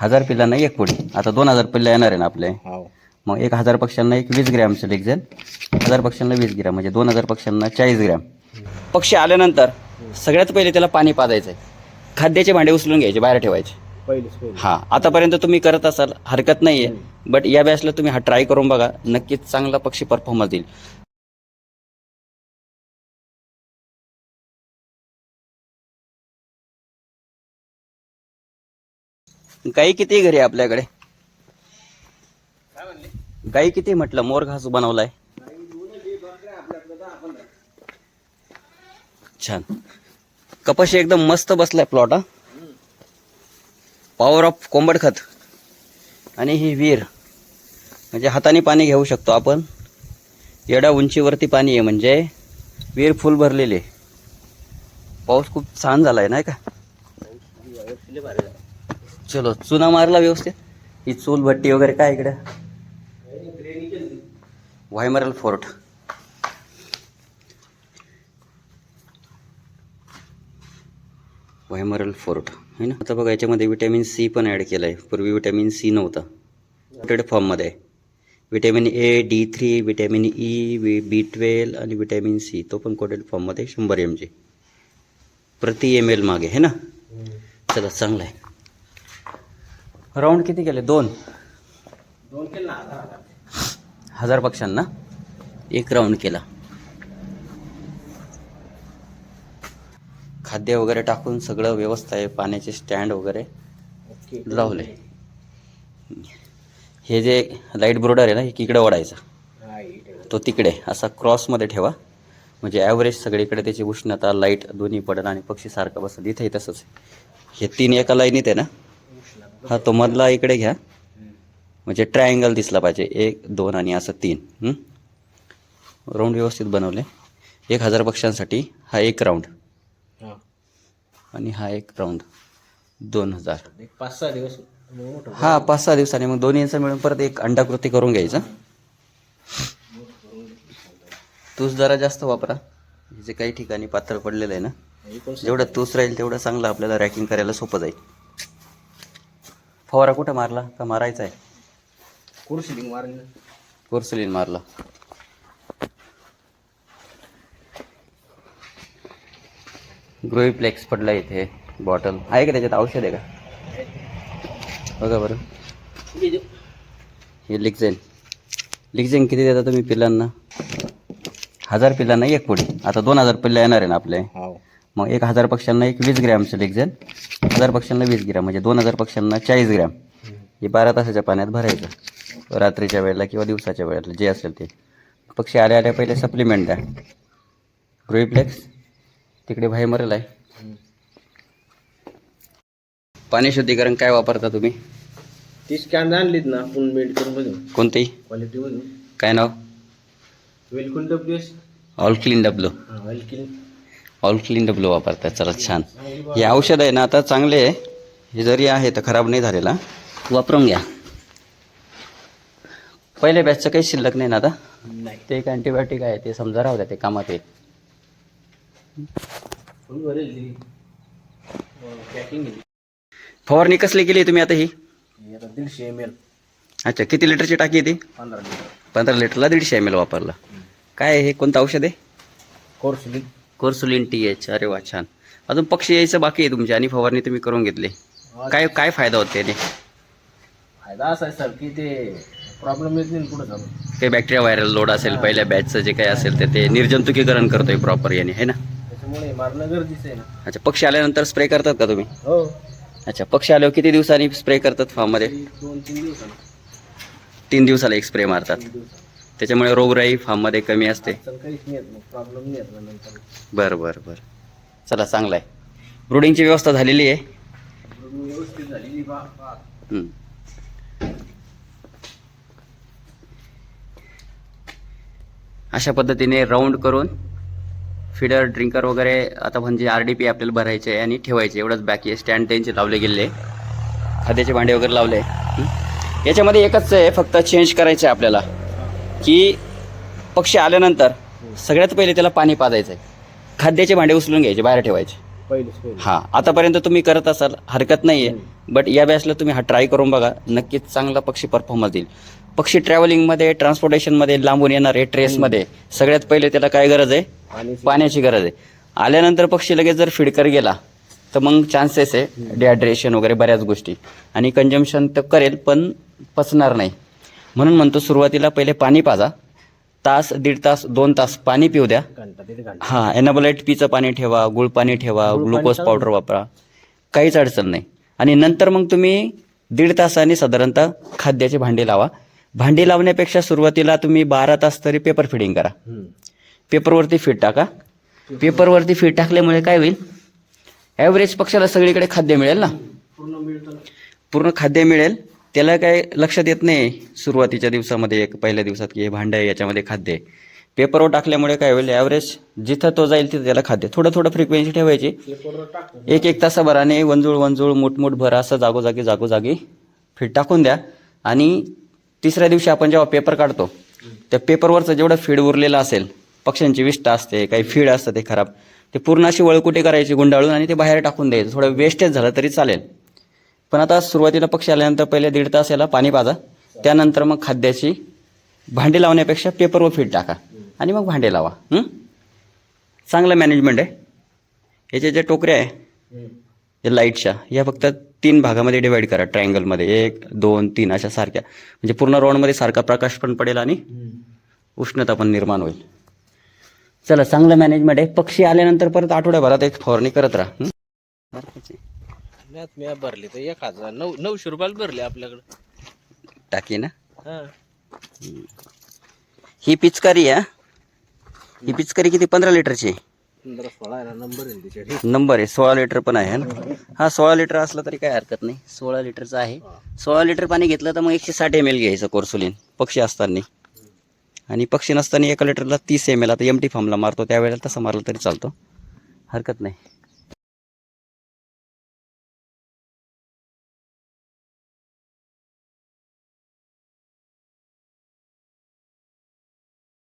हजार पिल्लांना एक पोळी. आता दोन हजार पिल्ला येणार आहे ना आपले. हो मग एक हजार पक्ष्यांना एक वीस ग्रॅमचं लेक्झन हजार पक्ष्यांना वीस ग्रॅम म्हणजे दोन हजार पक्ष्यांना चाळीस ग्रॅम. पक्षी आल्यानंतर सगळ्यात पहिले त्याला पाणी पाजायचं आहे खाद्याचे भांडे उचलून घ्यायचे बाहेर ठेवायचे. पहिलेच हां आतापर्यंत तुम्ही करत असाल हरकत नाही आहे बट या बॅचला तुम्ही हा ट्राय करून बघा. नक्कीच चांगला पक्षी परफॉर्मन्स देईल. गाई किती घरी आहे आपल्याकडे? गाई किती म्हटलं? मोर घास बनवलाय. छान. कपाशी एकदम मस्त बसलाय प्लॉट हा. पॉवर ऑफ कोंबड खत. आणि ही विहीर म्हणजे हाताने पाणी घेऊ शकतो आपण. एवढ्या उंचीवरती पाणी आहे म्हणजे. विहीर फुल भरलेली. आहे पाऊस खूप छान झाला आहे? नाही का चलो चुना मारला व्यवस्थित. ही चूल भट्टी वगैरे काय इकडे? व्हायमरल फोर्ट व्हायमरल फोर्ट है ना? आता बघा याच्यामध्ये विटॅमिन सी पण ॲड केलं आहे पूर्वी विटॅमिन सी नव्हतं. कोटेड फॉर्ममध्ये आहे vitamin A D three vitamin E वि बी ट्वेल्व आणि विटॅमिन सी तो पण कोटेड फॉर्ममध्ये शंभर एम जी प्रति एम एल मागे है ना? चला चांगलं आहे. राऊंड किती केले? दोन. दोन केलं ना हजार हजार हजार पक्ष्यांना. एक राऊंड केला. खाद्य वगैरे टाकून सगळं व्यवस्था आहे. पाण्याचे स्टँड वगैरे लावले. हे जे लाइट ब्रोडर आहे ना हे इकडे ओढायचा. इथे तो तिकडे असा क्रॉसमध्ये ठेवा. म्हणजे ॲव्हरेज सगळीकडे त्याची उष्णता लाइट दोन्ही पडेल आणि पक्षी सारखं बसेल इथेही तसंच. हे तीन एका लाईनीत आहे ना? हा तो मधला इकडे घ्या. म्हणजे ट्रायंगल दिसला पाहिजे. एक दोन आणि असं तीन. राऊंड व्यवस्थित बनवले. एक हजार पक्ष्यांसाठी हा एक राऊंड आणि हा एक राऊंड दोन हजार. पाच सहा दिवस हा पाच सहा दिवसांनी. मग दोन्हीचं मिळून परत एक अंडाकृती करून घ्यायचं. तूस जरा जास्त वापरा. जे काही ठिकाणी पातळ पडलेलं आहे ना जेवढं तूस राहील तेवढं चांगलं आपल्याला रॅकिंग करायला सोपं जाईल. फवारा कुठं मारला? का मारायचा आहे? कुर्सिलिंग मारली? कोर्सलिन मारला? ग्रोईप्लेक्स पडला इथे बॉटल आहे का त्याच्यात? औषध आहे का? बघा बरं. हे लिक्झेन लिक्झेन किती देता तुम्ही पिल्लांना? हजार पिल्लांना एक पोळी आता दोन हजार पिल्ला येणार आहे ना आपले? मग एक हजार पक्ष्यांना एक वीस ग्रॅमचं लिक्झेन हजार पक्ष्यांना वीस ग्रॅम म्हणजे दोन हजार पक्ष्यांना चाळीस ग्रॅम. हे बारा तासाच्या पाण्यात भरायचं. रात्रीच्या वेळेला किंवा दिवसाच्या वेळेला जे असेल ते. पक्षी आल्या आल्या पहिले सप्लिमेंट द्या. ग्रोईप्लेक्स तिकडे भाई मरेल आहे. पाणी शुद्धीकरण काय वापरता तुम्ही? तीस कॅन आणलीत ना आपण मेडिकल मधून कोणतेही क्वालिटी मधून. काय नाव? वेलकुल डब्ल्यू ऑल क्लीन डब्लो. हा वेलकिन ऑल क्लीन डब्लो वापरतात चला छान. हे औषध आहे ना आता चांगले आहे. हे जरी आहे तर खराब नाही झालेला. वापरून घ्या. पहिले बॅचचं काही शिल्लक नाही ना आता? ते एक अँटीबायोटिक आहे ते समजा राहू द्या ते कामात येईल. फवारणी कसली केली तुम्ही आता ही? आता दीडशे एम एल अच्छा किती लिटरची टाकी आहे ती? पंधरा लिटर. पंधरा लिटरला दीडशे एम एल वापरला. काय हे कोणतं औषध आहे? कोर्सलिंग कोर्सुलिन टी एच. अरे वा छान. अजून पक्षी यायचं बाकी आहे तुमची. आणि फवारणी तुम्ही करून घेतली. काय काय फायदा होतो त्याने? फायदा असा आहे सर की ते प्रॉब्लेम येत नाही पुढे जाऊन. काही बॅक्टेरिया व्हायरल लोड असेल पहिल्या बॅचचं जे काही असेल ते ते निर्जंतुकीकरण करतोय प्रॉपर याने है ना? त्याच्यामुळे मारणं गरजेचं आहे ना. अच्छा पक्षी आल्यानंतर स्प्रे करतात का तुम्ही? हो. अच्छा पक्षी आल्यावर किती दिवसांनी स्प्रे करतात फार्ममध्ये दोन तीन दिवसांनी. तीन दिवसाला एक स्प्रे मारतात. त्याच्यामुळे रोगराई फार्ममध्ये कमी असते. चल काहीच नाही येत मग प्रॉब्लेम नाही येत ना नंतर. बरं बरं बरं. चला चांगलं आहे. ब्रुडिंगची व्यवस्था झालेली आहे. व्यवस्थित झालेली बा बा. हं. अशा पद्धतीने राऊंड करून फिडर ड्रिंकर वगैरे आता म्हणजे आर डी पी आपल्याला भरायचे आहे आणि ठेवायचे एवढंच बाकी आहे. स्टँड त्यांचे लावले गेले खाद्याचे भांडे वगैरे लावले हं. याच्यामध्ये एकच आहे फक्त चेंज करायचं आहे आपल्याला. की पक्षी आल्यानंतर सगळ्यात पहिले त्याला पाणी पाजायचं आहे खाद्याचे भांडे उचलून घ्यायचे बाहेर ठेवायचे. हां आतापर्यंत तुम्ही करत असाल हरकत नाही आहे बट या बॅचला तुम्ही हा ट्राय करून बघा नक्कीच चांगला पक्षी परफॉर्मन्स देईल. पक्षी ट्रॅव्हलिंगमध्ये ट्रान्सपोर्टेशनमध्ये लांबून येणारे ट्रेसमध्ये सगळ्यात पहिले त्याला काय गरज आहे? पाण्याची. गरज आहे. आल्यानंतर पक्षी लगेच जर फिडकर गेला तर मग चान्सेस आहे डिहायड्रेशन वगैरे बऱ्याच गोष्टी. आणि कंजम्शन तर करेल पण पचणार नाही. म्हणून म्हणतो सुरुवातीला पहिले पाणी पाजा. तास दीड तास दोन तास पाणी पिऊ द्या. हां एनाबोलाईट पीचं पाणी ठेवा गुळ पाणी ठेवा ग्लुकोज. पावडर वापरा. काहीच अडचण नाही. आणि नंतर मग तुम्ही दीड तासाने साधारणतः खाद्याची भांडी लावा. भांडी लावण्यापेक्षा सुरुवातीला तुम्ही बारा तास तरी पेपर फिडिंग करा. पेपरवरती फीड टाका. पेपरवरती फीड टाकल्यामुळे काय होईल? ॲव्हरेज पक्षाला सगळीकडे खाद्य मिळेल ना? पूर्ण मिळतं ना. पूर्ण खाद्य मिळेल. त्याला काय लक्षात येत नाही सुरुवातीच्या दिवसामध्ये एक पहिल्या दिवसात की हे भांडं आहे याच्यामध्ये खाद्य आहे. पेपरवर टाकल्यामुळे काय होईल ॲव्हरेज जिथं तो जाईल तिथं त्याला खाद्य थोडं थोडं फ्रिक्वेन्सी ठेवायची. एक एक तासाभराने वंजूळ वंजूळ मुठमुठ भर असं जागोजागी जागोजागी फीड टाकून द्या. आणि तिसऱ्या दिवशी आपण जेव्हा पेपर काढतो त्या पेपरवरचं जेवढं फीड उरलेलं असेल पक्ष्यांची विष्ठा असते काही फीड असतं ते खराब ते पूर्ण अशी वळकुटी करायची गुंडाळून आणि ते बाहेर टाकून द्यायचं. थोडं वेस्टेज झालं तरी चालेल. पण आता सुरुवातीला पक्षी आल्यानंतर पहिले दीड तास याला पाणी पाजा. त्यानंतर मग खाद्याची भांडी लावण्यापेक्षा पेपरवर फीड टाका. आणि मग भांडे लावा. चांगलं मॅनेजमेंट आहे. याच्या ज्या टोकऱ्या आहे या लाईटच्या या फक्त तीन भागामध्ये डिवाईड करा. ट्रायंगलमध्ये एक दोन तीन अशा सारख्या. म्हणजे पूर्ण राऊंडमध्ये सारखा प्रकाश पण पडेल आणि उष्णता पण निर्माण होईल. चला चांगलं मॅनेजमेंट आहे. पक्षी आल्यानंतर परत आठवड्याभरात एक फवारणी करत राहा. नाही, मी भरली तर एक हजार. नऊ नऊशे रुपयाला भरले आपल्याकडे. टाकी ना? हा. ही पिचकारी आहे ही? पिचकारी किती? पंधरा लिटरची? आहे? पंधरा सोळा आहे ना नंबर आहे नंबर आहे सोळा लिटर पण आहे ना? हा सोळा लिटर असला तरी काय हरकत नाही. सोळा लिटरचा आहे. सोळा लिटर पाणी घेतलं तर मग एकशे साठ एम एल घ्यायचं कोर्सुलिन. पक्षी असताना. आणि पक्षी नसताना एका लिटरला तीस एम एल आता एम टी फॉर्मला मारतो त्यावेळेला तसं मारलं तरी चालतो. हरकत नाही.